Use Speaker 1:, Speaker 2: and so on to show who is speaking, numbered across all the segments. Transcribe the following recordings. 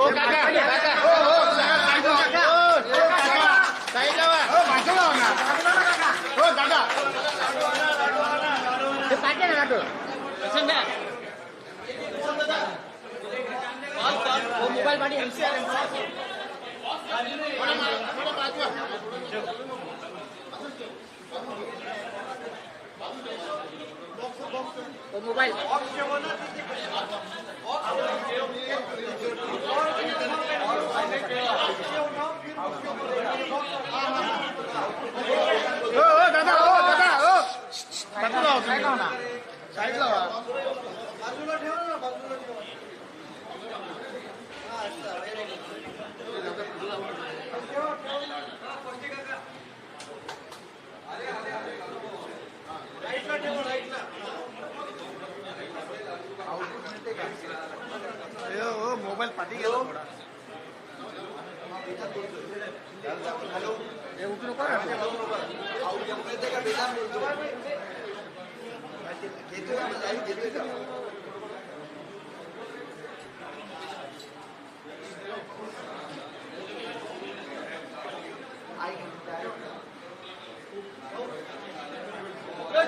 Speaker 1: हो काका काका हो हो साईडला काका हो काका साईडला वा. हो बाजूला हो ना हो दादा ते पाठी ना काका संध्या मोबाईल पाठी मोबाईल हो हो दादा हो दादा हो बाजूला हो तुम्ही. साईडला व्हा ए, हो मोबाईल पाठी गेला थोडा. हे उठू नको रे.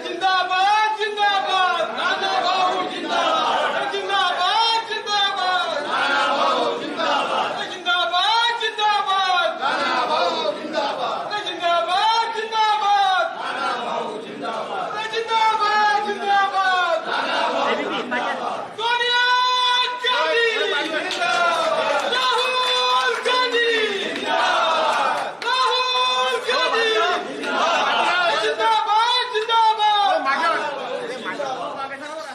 Speaker 2: जिंदाबाद जिंदाबाद नाना भाऊ जिंदाबाद जिंदाबाद जिंदाबाद नाना भाऊ जिंदाबाद जिंदाबाद जिंदाबाद नाना भाऊ जिंदाबाद जिंदाबाद जिंदाबाद नाना भाऊ जिंदाबाद जिंदाबाद जिंदाबाद नाना भाऊ सोनिया गांधी जिंदाबाद राहुल गांधी जिंदाबाद राहुल गांधी जिंदाबाद जिंदाबाद जिंदाबाद
Speaker 1: हो, मागे वळा. हे मागे वळा.